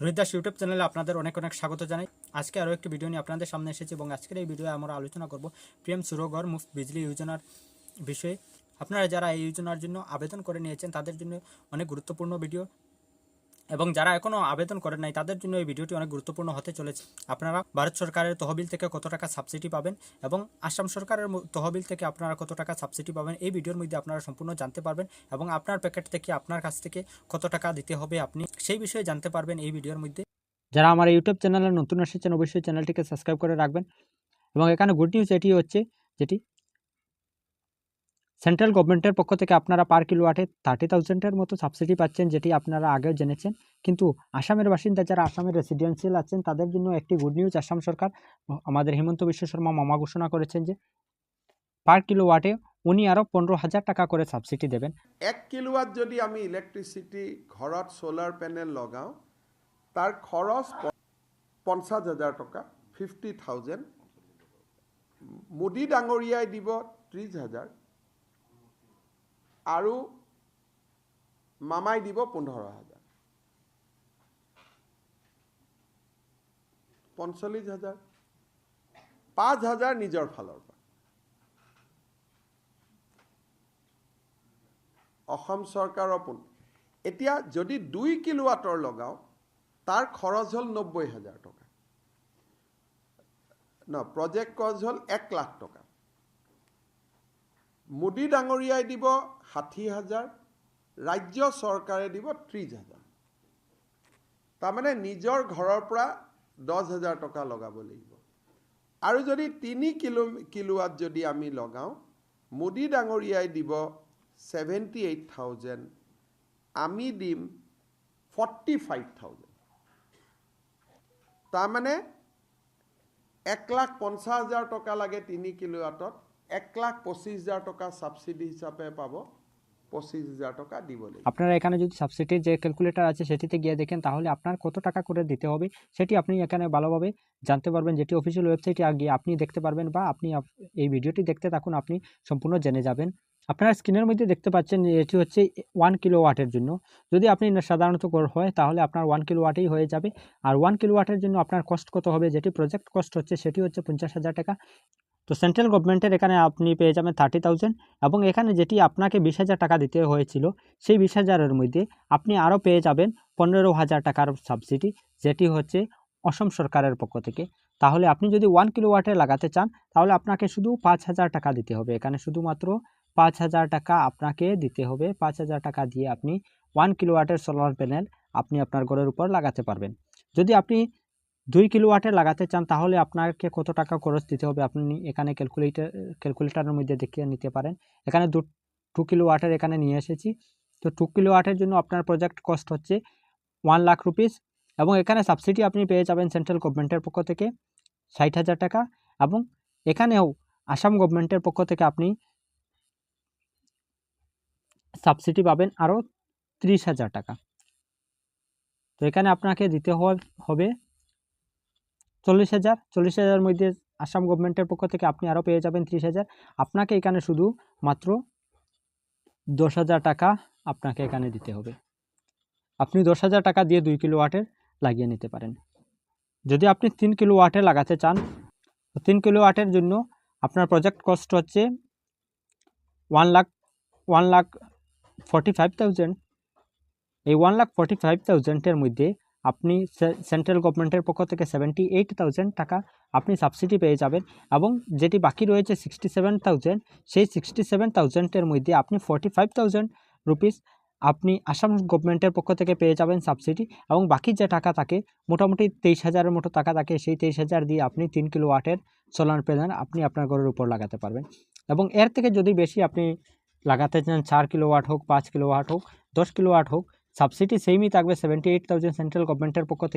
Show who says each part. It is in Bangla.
Speaker 1: রোহিত দাস ইউটিউব চ্যানেলে আপনাদের অনেক অনেক স্বাগত জানাই। আজকে আরও একটি ভিডিও নিয়ে আপনাদের সামনে এসেছি এবং আজকের এই ভিডিও আমরা আলোচনা করব প্রেম সুরগর মুফ বিজলি যোজনার বিষয়ে। আপনারা যারা এই যোজনার জন্য আবেদন করে নিয়েছেন, তাদের জন্য অনেক গুরুত্বপূর্ণ ভিডিও। এবং যারা এখনও আবেদন করেন নাই, তাদের জন্য এই ভিডিওটি অনেক গুরুত্বপূর্ণ হতে চলেছে। আপনারা ভারত সরকারের তহবিল থেকে কত টাকা সাবসিডি পাবেন এবং আসাম সরকারের তহবিল থেকে আপনারা কত টাকা সাবসিডি পাবেন, এই ভিডিওর মধ্যে আপনারা সম্পূর্ণ জানতে পারবেন এবং আপনার প্যাকেট থেকে আপনার কাছ থেকে কত টাকা দিতে হবে আপনি সেই বিষয়ে জানতে পারবেন এই ভিডিওর মধ্যে। যারা আমার ইউটিউব চ্যানেলে নতুন এসেছেন, অবশ্যই চ্যানেলটিকে সাবস্ক্রাইব করে রাখবেন। এবং এখানে গুড নিউজ এটি হচ্ছে, যেটি সেন্ট্রাল গভর্নমেন্টের পক্ষ থেকে আপনারা পার কিলোওয়াটে থার্টি থাউজেন্ডের মতো সাবসিডি পাচ্ছেন, যেটি আপনারা আগেও জেনেছেন। কিন্তু আসামের বাসিন্দা যারা আসামের রেসিডেন্সিয়াল আছেন, তাদের জন্য একটি গুড নিউজ আসাম সরকার, আমাদের হেমন্ত বিশ্ব শর্মা মামা ঘোষণা করেছেন যে, পার কিলোওয়াটে উনি আরও পনেরো হাজার টাকা করে সাবসিডি দেবেন।
Speaker 2: এক কিলোৱাট যদি আমি ইলেক্ট্ৰিচিটি ঘৰত ছ'লাৰ পেনেল লগাওঁ তাৰ খৰচ প- পঞ্চাছ হাজাৰ টকা ফিফটি থাউজেণ্ড মোদী ডাঙৰীয়াই দিব ত্ৰিছ হাজাৰ আৰু মামাই দিব পোন্ধৰ হাজাৰ। পঞ্চল্লিছ হাজাৰ। পাঁচ হাজাৰ নিজৰ ফালৰ পৰা। অসম চৰকাৰৰ পোন এতিয়া যদি দুই কিলোৱাটৰ লগাওঁ তাৰ খৰচ হ'ল নব্বৈ হাজাৰ টকা। ন প্ৰজেক্ট কজ হ'ল এক লাখ টকা। মোদী ডাঙৰীয়াই দিব ষাঠি হাজাৰ ৰাজ্য চৰকাৰে দিব ত্ৰিছ হাজাৰ। তাৰমানে নিজৰ ঘৰৰ পৰা দহ হাজাৰ টকা লগাব লাগিব। আৰু যদি তিনি কিলো কিলোৱাট যদি আমি লগাওঁ মোদী ডাঙৰীয়াই দিব ছেভেণ্টি এইট থাউজেণ্ড আমি দিম ফৰ্টি ফাইভ থাউজেণ্ড। তাৰমানে এক লাখ পঞ্চাছ হাজাৰ টকা লাগে তিনি কিলোৱাটত এক লাখ পঁচিছ হাজাৰ টকা ছাবচিডি হিচাপে পাব। পঁচিশ হাজার টাকা দিব
Speaker 1: আপনারা এখানে যদি সাবসিডির যে ক্যালকুলেটর আছে সেটিতে গিয়ে দেখেন, তাহলে আপনার কত টাকা করে দিতে হবে সেটি আপনি এখানে ভালোভাবে জানতে পারবেন। যেটি অফিসিয়াল ওয়েবসাইটে গিয়ে আপনি দেখতে পারবেন বা আপনি আপ- এই ভিডিওটি দেখতে থাকুন, আপনি সম্পূর্ণ জেনে যাবেন। আপনারা স্ক্রিনের মধ্যে দেখতে পাচ্ছেন এটি হচ্ছে ওয়ান কিলো ওয়াটের জন্য। যদি আপনি সাধারণত হয়, তাহলে আপনার ওয়ান কিলো ওয়াটেই হয়ে যাবে। আর ওয়ান কিলো ওয়াটের জন্য আপনার কস্ট কত হবে, যেটি প্রজেক্ট কস্ট হচ্ছে, সেটি হচ্ছে পঞ্চাশ হাজার টাকা। তো সেন্ট্রাল গভর্নমেন্টের এখানে আপনি পেয়ে যাবেন থার্টি থাউজেন্ড এবং এখানে যেটি আপনাকে বিশ হাজার টাকা দিতে হয়েছিল, সেই বিশ হাজারের মধ্যে আপনি আরও পেয়ে যাবেন পনেরো হাজার টাকার সাবসিডি যেটি হচ্ছে অসম সরকারের পক্ষ থেকে। তাহলে আপনি যদি ওয়ান কিলো ওয়াটে লাগাতে চান, তাহলে আপনাকে শুধু পাঁচ হাজার টাকা দিতে হবে। এখানে শুধুমাত্র পাঁচ হাজার টাকা আপনাকে দিতে হবে। পাঁচ হাজার টাকা দিয়ে আপনি ওয়ান কিলো ওয়াটের সোলার প্যানেল আপনি আপনার ঘরের উপর লাগাতে পারবেন। যদি আপনি দুই কিলো ওয়াটে লাগাতে চান, তাহলে আপনাকে কত টাকা খরচ দিতে হবে? আপনি এখানে ক্যালকুলেটার ক্যালকুলেটারের মধ্যে দেখিয়ে নিতে পারেন। এখানে দু টু কিলো ওয়াটের এখানে নিয়ে এসেছি। তো টু কিলো ওয়াটের জন্য আপনার প্রজেক্ট কস্ট হচ্ছে ওয়ান লাখ রুপিস এবং এখানে সাবসিডি আপনি পেয়ে যাবেন সেন্ট্রাল গভর্নমেন্টের পক্ষ থেকে ষাট হাজার টাকা এবং এখানেও আসাম গভর্নমেন্টের পক্ষ থেকে আপনি সাবসিডি পাবেন আরও ত্রিশ হাজার টাকা। তো এখানে আপনাকে দিতে হবে চল্লিশ হাজার, চল্লিশ হাজারের মধ্যে আসাম গভর্নমেন্টের পক্ষ থেকে আপনি আরও পেয়ে যাবেন ত্রিশ হাজার। আপনাকে এখানে শুধু মাত্র দশ হাজার টাকা আপনাকে এখানে দিতে হবে। আপনি দশ হাজার টাকা দিয়ে দুই কিলো ওয়াটের লাগিয়ে নিতে পারেন। যদি আপনি তিন কিলো ওয়াটে লাগাতে চান, তিন কিলো ওয়াটের জন্য আপনার প্রজেক্ট কস্ট হচ্ছে one lakh one lakh forty five thousand. এই ওয়ান লাখ ফর্টি ফাইভ থাউজেন্ডের মধ্যে আপনি সেন্ট্রাল গভর্নমেন্টের পক্ষ থেকে সেভেন্টি এইট থাউজেন্ড টাকা আপনি সাবসিডি পেয়ে যাবেন এবং যেটি বাকি রয়েছে সিক্সটি সেভেন থাউজেন্ড সেই সিক্সটি সেভেন থাউজেন্ডের মধ্যে আপনি ফর্টি ফাইভ থাউজেন্ড রুপিস আপনি আসাম গভর্নমেন্টের পক্ষ থেকে পেয়ে যাবেন সাবসিডি এবং বাকি যে টাকা থাকে, মোটামুটি তেইশ হাজারের মতো টাকা থাকে, সেই তেইশ হাজার দিয়ে আপনি তিন কিলো ওয়াটের সোলার প্যানেল আপনি আপনার ঘরের উপর লাগাতে পারবেন। এবং এর থেকে যদি বেশি আপনি লাগাতে চান, চার কিলো ওয়াট হোক, পাঁচ কিলো ওয়াট হোক, দশ কিলো ওয়াট হোক সাবসিডি সেমই থাকবে সেভেন্টি এইট থাউজেন্ড সেন্ট্রাল গভর্নমেন্টের পক্ষ থেকে